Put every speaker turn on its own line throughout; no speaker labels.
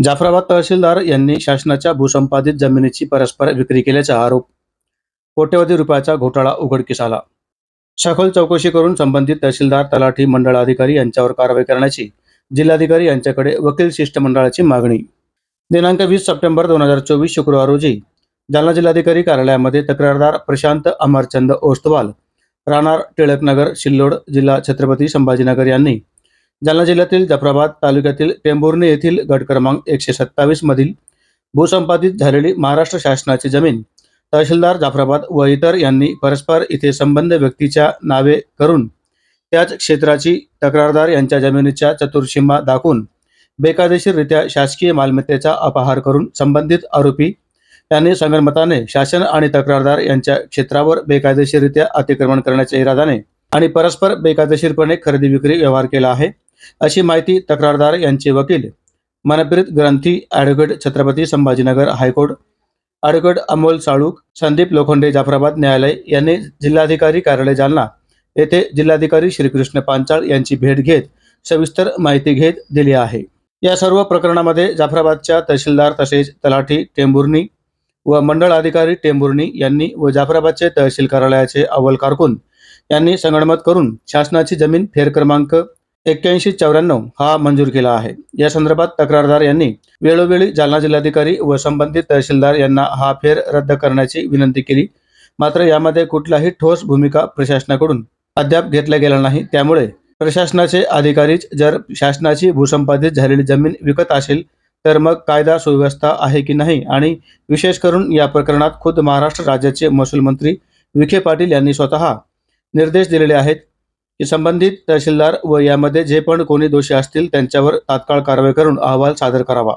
जाफराबाद तहसीलदार यांनी शासनाच्या भूसंपादित जमिनीची परस्पर विक्री केल्याचा आरोप. कोट्यवधी रुपयाचा घोटाळा उघडकीस आला. सखोल चौकशी करून संबंधित तहसीलदार तलाठी मंडळ अधिकारी यांच्यावर कारवाई करण्याची जिल्हाधिकारी यांच्याकडे वकील शिष्टमंडळाची मागणी. दिनांक वीस सप्टेंबर दोन हजार चोवीस शुक्रवार रोजी जालना जिल्हाधिकारी कार्यालयामध्ये तक्रारदार प्रशांत अमरचंद ओस्तवाल राहणार टिळकनगर सिल्लोड जिल्हा छत्रपती संभाजीनगर यांनी जालना जिल्ह्यातील जाफराबाद तालुक्यातील टेंभुर्णी येथील गट क्रमांक एकशे सत्तावीस मधील भूसंपादित झालेली महाराष्ट्र शासनाची जमीन तहसीलदार जाफराबाद व इतर यांनी परस्पर इथे संबंध व्यक्तीच्या नावे करून त्याच क्षेत्राची तक्रारदार यांच्या जमिनीच्या चतुर्सीमा दाखवून बेकायदेशीररित्या शासकीय मालमत्तेचा अपहार करून संबंधित आरोपी यांनी संगणमताने शासन आणि तक्रारदार यांच्या क्षेत्रावर बेकायदेशीररित्या अतिक्रमण करण्याच्या इरादाने आणि परस्पर बेकायदेशीरपणे खरेदी विक्री व्यवहार केला आहे. अशी माहिती तक्रारदार यांचे वकील Manpreet Granthi advocate Chhatrapati Sambhajinagar high court advocate Amol Saluk Sandeep Lokhande Jafrabad न्यायालय यांनी जिल्हाधिकारी कार्यालय जालना येथे जिल्हाधिकारी श्रीकृष्ण पांचाळ यांची भेट घेत सविस्तर माहिती घेत दिली आहे. या सर्व प्रकरणामध्ये जाफराबादच्या तहसीलदार तसेच तलाठी टेंभुर्णी व मंडळ अधिकारी टेंभुर्णी यांनी व जाफराबादचे तहसील कार्यालयाचे अव्वल कारकून यांनी संगणमत करून शासनाची जमीन फेर क्रमांक एक्क्याऐंशी चौऱ्याण्णव हा मंजूर केला आहे. या संदर्भात तक्रारदार यांनी वेळोवेळी जालना जिल्हाधिकारी व संबंधित तहसीलदार यांना हा फेर रद्द करण्याची विनंती केली. मात्र यामध्ये कुठलाही ठोस भूमिका प्रशासनाकडून अद्याप घेतल्या गेला नाही. त्यामुळे प्रशासनाचे अधिकारीच जर शासनाची भूसंपादित झालेली जमीन विकत असेल तर मग कायदा सुव्यवस्था आहे की नाही? आणि विशेष करून या प्रकरणात खुद महाराष्ट्र राज्याचे महसूल मंत्री विखे पाटील यांनी स्वतः निर्देश दिलेले आहेत संबंधित तहसीलदार व यामध्ये जे पण कोणी दोषी असतील त्यांच्यावर तात्काळ कारवाई करून अहवाल सादर करावा.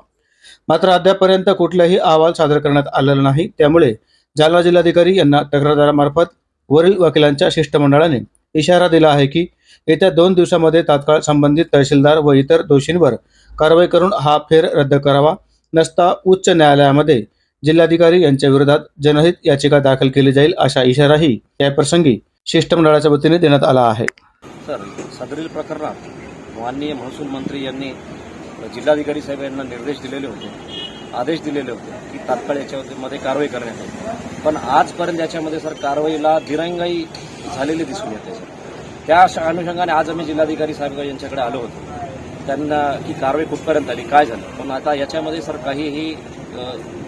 मात्र अद्यापर्यंत कुठलाही अहवाल सादर करण्यात आलेला नाही. त्यामुळे जालना जिल्हाधिकारी यांना तक्रारदारामार्फत वरील वकिलांच्या शिष्टमंडळाने इशारा दिला आहे की येत्या दोन दिवसामध्ये तात्काळ संबंधित तहसीलदार व इतर दोषींवर कारवाई करून हा फेर रद्द करावा. नसता उच्च न्यायालयामध्ये जिल्हाधिकारी यांच्या विरोधात जनहित याचिका दाखल केली जाईल अशा इशाराही याप्रसंगी शिष्टमंडळाच्या वतीने देण्यात आला आहे.
सर सदरील प्रकरणात माननीय महसूल मंत्री यांनी जिल्हाधिकारी साहेब यांना निर्देश दिलेले होते आदेश दिलेले होते की तात्काळ याच्यामध्ये कारवाई करण्यात येईल. पण आजपर्यंत याच्यामध्ये सर कारवाईला दिरंगाई झालेली दिसून येते सर. त्या अनुषंगाने आज आम्ही जिल्हाधिकारी साहेब यांच्याकडे आलो होतो. त्यांना की कारवाई कुठपर्यंत आली काय झालं? पण आता याच्यामध्ये सर काहीही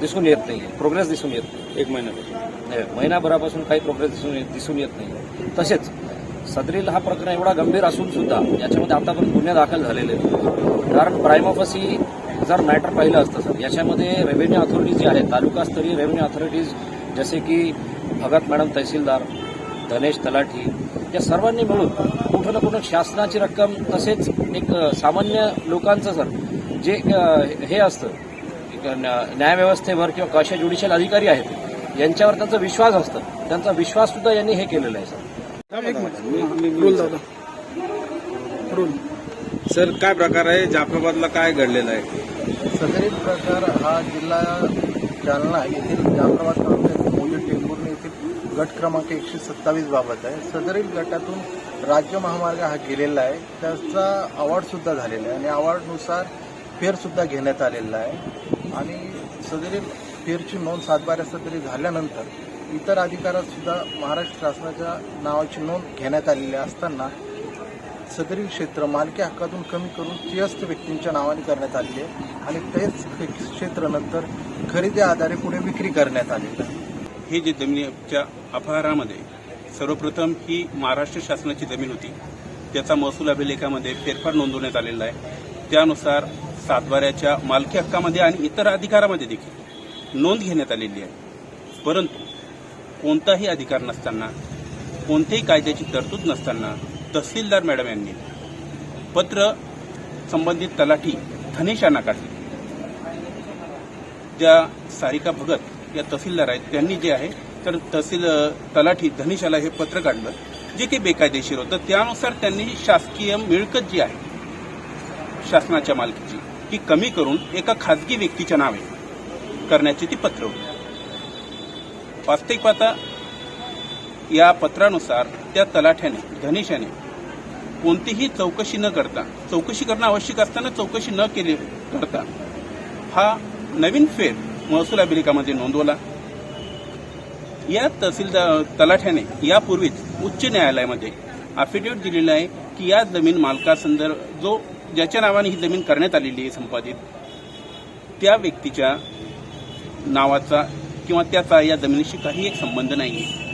दिसून येत नाही प्रोग्रेस दिसून येत नाही
एक महिन्यापासून
महिनाभरापासून काही प्रोग्रेस दिसून येत- दिसून येत नाही तसेच सदरील हा प्रकरण एवढा गंभीर असून सुद्धा याच्यामध्ये आतापर्यंत गुन्हे दाखल झालेले आहेत. कारण प्राईमफसी जर मॅटर पाहिलं असतं सर याच्यामध्ये रेव्हेन्यू अथॉरिटीज जे आहेत तालुकास्तरीय रेव्हेन्यू अथॉरिटीज जसे की भगत मॅडम तहसीलदार धनेश तलाठी या सर्वांनी मिळून कुठं ना कुठं शासनाची रक्कम तसेच एक सामान्य लोकांचं सर जे हे असतं एक न्या- न्यायव्यवस्थेवर किंवा कशा ज्युडिशियल अधिकारी आहेत यांच्यावर त्यांचा विश्वास असतं. त्यांचा विश्वाससुद्धा यांनी हे केलेला आहे सर.
सर काय प्रकार आहे? जाफराबादला काय घडलेलं आहे?
सदरील प्रकार हा जिल्हा जालना येथील जाफराबाद तालुक्यातील मोजे टेंभुर्णी येथील गट क्रमांक एकशे सत्तावीस बाबत आहे. सदरील गटातून राज्य महामार्ग हा गेलेला आहे. त्याचा अवॉर्ड सुद्धा झालेला आहे आणि अवॉर्डनुसार फेर सुद्धा घेण्यात आलेला आहे. आणि सदरील फेरची नोंद सातबाऱ्या सदरी झाल्यानंतर इतर अधिकारातसुद्धा महाराष्ट्र शासनाच्या नावाची नोंद घेण्यात आलेली असताना सदरील क्षेत्र मालकी हक्कातून कमी करून त्रयस्थ व्यक्तींच्या नावाने करण्यात आलेली आहे आणि तेच क्षेत्र नंतर खरेदी आधारे पुढे विक्री करण्यात आलेलं. आहे
ही जी जमिनीच्या अपहारामध्ये सर्वप्रथम ही महाराष्ट्र शासनाची जमीन होती. त्याचा महसूल अभिलेखामध्ये फेरफार नोंदवण्यात आलेला आहे. त्यानुसार सातबाऱ्याच्या मालकी हक्कामध्ये आणि इतर अधिकारामध्ये देखील नोंद घेण्यात आलेली आहे. परंतु कोणताही अधिकार नसताना कोणत्याही कायद्याची तरतूद नसताना तहसीलदार मॅडम यांनी पत्र संबंधित तलाठी धनेशांना काढली काढले. ज्या सारिका भगत या तहसीलदार आहेत त्यांनी जे आहे तर तहसील तलाठी धनिशाला हे पत्र काढलं जे काही बेकायदेशीर होतं त्यानुसार त्यांनी शासकीय मिळकत जी आहे शासनाच्या मालकीची ती कमी करून एका खाजगी व्यक्तीच्या नावे करण्याची ती पत्र होती. वास्तविक पाहता या पत्रानुसार त्या तलाठ्याने धनिशाने कोणतीही चौकशी न करता चौकशी करणं आवश्यक असताना चौकशी न केली करता हा नवीन फेर महसूल अभिलेखामध्ये नोंदवला. या तहसीलदार तलाठ्याने यापूर्वीच उच्च न्यायालयामध्ये अफिडेविट दिलेला आहे की या जमीन मालकासंदर्भ जो ज्याच्या नावाने ही जमीन करण्यात आलेली आहे संपादित त्या व्यक्तीच्या नावाचा किंवा त्याचा या जमिनीशी काही एक संबंध नाही आहे